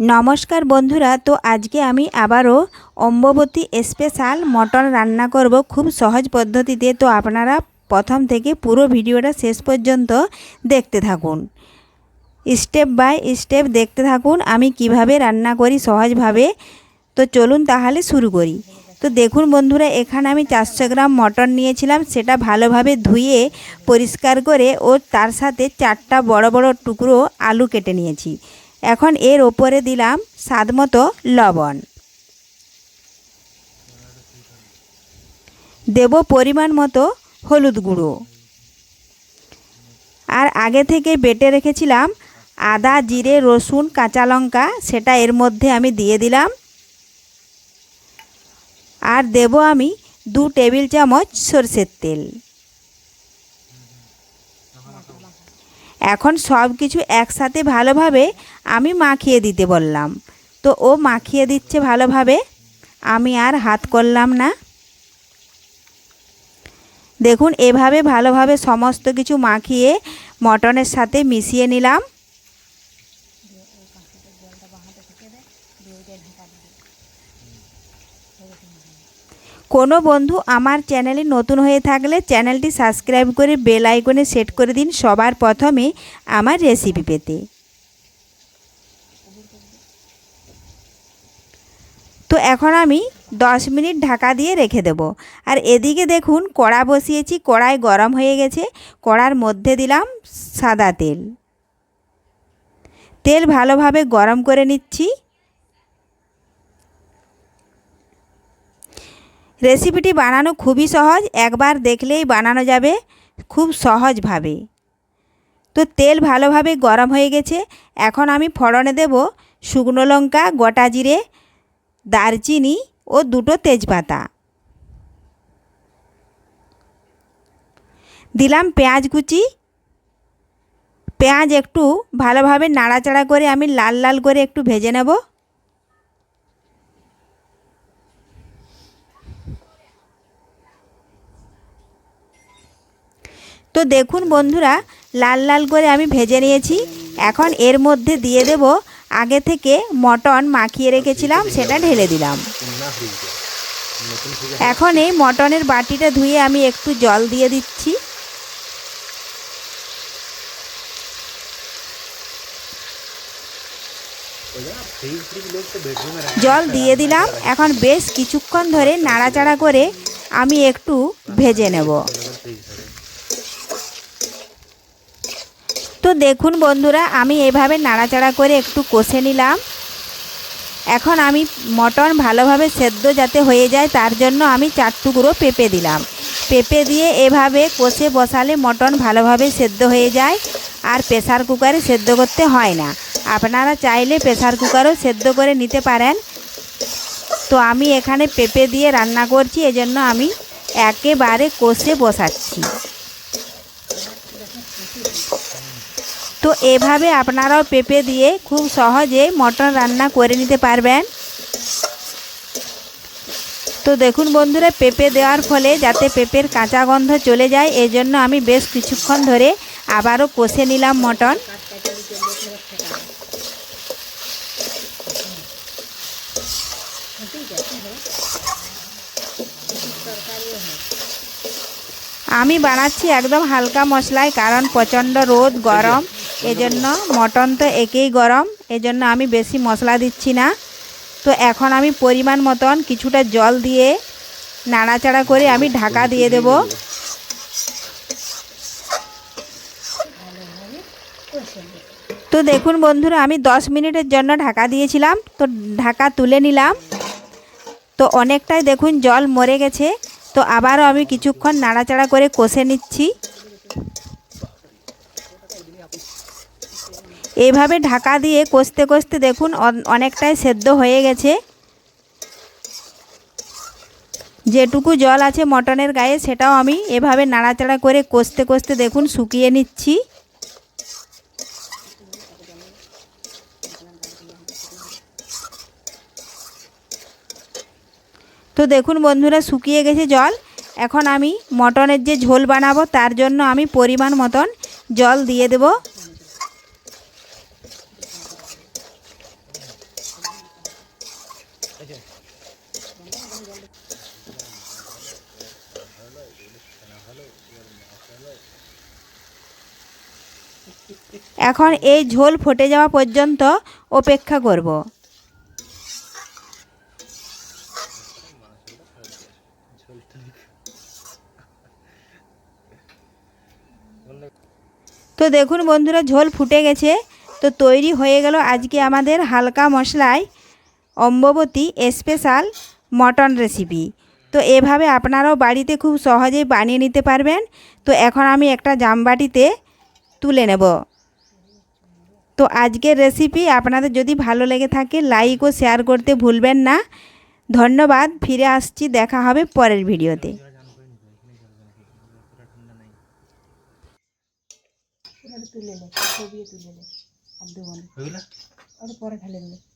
নমস্কার বন্ধুরা, তো আজকে আমি আবারও অম্ববতী স্পেশাল মটন রান্না করব খুব সহজ পদ্ধতিতে। তো আপনারা প্রথম থেকে পুরো ভিডিওটা শেষ পর্যন্ত দেখতে থাকুন। স্টেপ বাই স্টেপ দেখতে থাকুন, আমি কীভাবে রান্না করি সহজভাবে। তো চলুন তাহলে শুরু করি। তো দেখুন বন্ধুরা, এখানে আমি চারশো গ্রাম মটন নিয়েছিলাম, সেটা ভালোভাবে ধুয়ে পরিষ্কার করে ও তার সাথে চারটা বড় বড় টুকরো আলু কেটে নিয়েছি। এখন এর ওপরে দিলাম স্বাদ মতো লবণ। দেব পরিমাণ মতো হলুদ গুঁড়ো। আর আগে থেকে বেটে রেখেছিলাম আদা, জিরে, রসুন, কাঁচা লঙ্কা, সেটা এর মধ্যে আমি দিয়ে দিলাম। আর দেব আমি দু টেবিল চামচ সরষের তেল। এখন সব কিছু একসাথে ভালোভাবে আমি মাখিয়ে দিতে বললাম। তো ও মাখিয়ে দিচ্ছে ভালোভাবে? আমি আর হাত করলাম না। দেখুন, এভাবে ভালোভাবে সমস্ত কিছু মাখিয়ে মটনের সাথে মিশিয়ে নিলাম। কোনো বন্ধু আমার চ্যানেলে নতুন হয়ে থাকলে চ্যানেলটি সাবস্ক্রাইব করে বেল আইকনে সেট করে দিন সবার প্রথমে আমার রেসিপি পেতে। তো এখন আমি 10 মিনিট ঢাকা দিয়ে রেখে দেব। আর এদিকে দেখুন কড়া বসিয়েছি, কড়াই গরম হয়ে গেছে, কড়ার মধ্যে দিলাম সাদা তেল। তেল ভালোভাবে গরম করে নিচ্ছি। রেসিপিটি বানানো খুবই সহজ, একবার দেখলেই বানানো যাবে খুব সহজভাবে। তো তেল ভালোভাবে গরম হয়ে গেছে, এখন আমি ফড়নে দেব শুকনো লঙ্কা, গোটা জিরে, দারচিনি ও দুটো তেজপাতা। দিলাম পেঁয়াজ কুচি। পেঁয়াজ একটু ভালোভাবে নাড়াচাড়া করে আমি লাল লাল করে একটু ভেজে নেব। তো দেখুন বন্ধুরা, লাল লাল করে আমি ভেজে নিয়েছি। এখন এর মধ্যে দিয়ে দেব আগে থেকে মটন মাখিয়ে রেখেছিলাম, সেটা ঢেলে দিলাম। এখন এই মটনের বাটিটা ধুয়ে আমি একটু জল দিয়ে দিচ্ছি। জল দিয়ে দিলাম। এখন বেশ কিছুক্ষণ ধরে নাড়াচাড়া করে আমি একটু ভেজে নেব। তো দেখুন বন্ধুরা, আমি এভাবে নাড়াচাড়া করে একটু কষে নিলাম। এখন আমি মটন ভালোভাবে সেদ্ধ যাতে হয়ে যায়, তার জন্য আমি চার টুকরো পেঁপে দিলাম। পেঁপে দিয়ে এভাবে কষে বসালে মটন ভালোভাবে সেদ্ধ হয়ে যায়, আর প্রেসার কুকারে সেদ্ধ করতে হয় না। আপনারা চাইলে প্রেসার কুকারও সেদ্ধ করে নিতে পারেন। তো আমি এখানে পেঁপে দিয়ে রান্না করছি, এজন্য আমি একেবারে কষে বসাচ্ছি। তো এভাবে আপনারাও পেঁপে দিয়ে খুব সহজে মটন রান্না করে নিতে পারবেন। তো দেখুন বন্ধুরা, পেঁপে দেওয়ার ফলে যাতে পেঁপের কাঁচা গন্ধ চলে যায় এই জন্য আমি বেশ কিছুক্ষণ ধরে আবারও কষে নিলাম মটন। আমি বানাচ্ছি একদম হালকা মশলায়, কারণ প্রচণ্ড রোদ, গরম। এজন্য মটন তো একেই গরম, এজন্য আমি বেশি মশলা দিচ্ছি না। তো এখন আমি পরিমাণ মতন কিছুটা জল দিয়ে নাড়াচাড়া করে আমি ঢাকা দিয়ে দেব। তো দেখুন বন্ধুরা, আমি 10 মিনিটের জন্য ঢাকা দিয়েছিলাম, তো ঢাকা তুলে নিলাম। তো অনেকটাই দেখুন জল মরে গেছে, তো আবারও আমি কিছুক্ষণ নাড়াচাড়া করে কষে নিচ্ছি। এইভাবে ঢাকা দিয়ে কষতে কষতে দেখুন অনেকটাই সেদ্ধ হয়ে গেছে। যেটুকু জল আছে মটনের গায়ে, সেটাও আমি এভাবে নাড়াচাড়া করে কষতে কষতে দেখুন শুকিয়ে নিচ্ছি। তো দেখুন বন্ধুরা, শুকিয়ে গেছে জল। এখন আমি মটনের যে ঝোল বানাবো, তার জন্য আমি পরিমাণ মতন জল দিয়ে দেব। এখন এই ঝোল ফুটে যাওয়া পর্যন্ত অপেক্ষা করব। তো দেখুন বন্ধুরা, ঝোল ফুটে গেছে। তো তৈরি হয়ে গেল আজকে আমাদের হালকা মশলায় অম্ববতী স্পেশাল মটন রেসিপি তো এভাবে আপনারাও বাড়িতে খুব সহজেই বানিয়ে নিতে পারবেন। তো এখন আমি একটা জামবাটিতে তুলে নেব। তো আজকের রেসিপি আপনাদের যদি ভালো লেগে থাকে লাইক ও শেয়ার করতে ভুলবেন না। ধন্যবাদ ফিরে আসছি দেখা হবে পরের ভিডিওতে। তুলে নে ছবি তুলে নে আর দেবো না। পরে দেবে।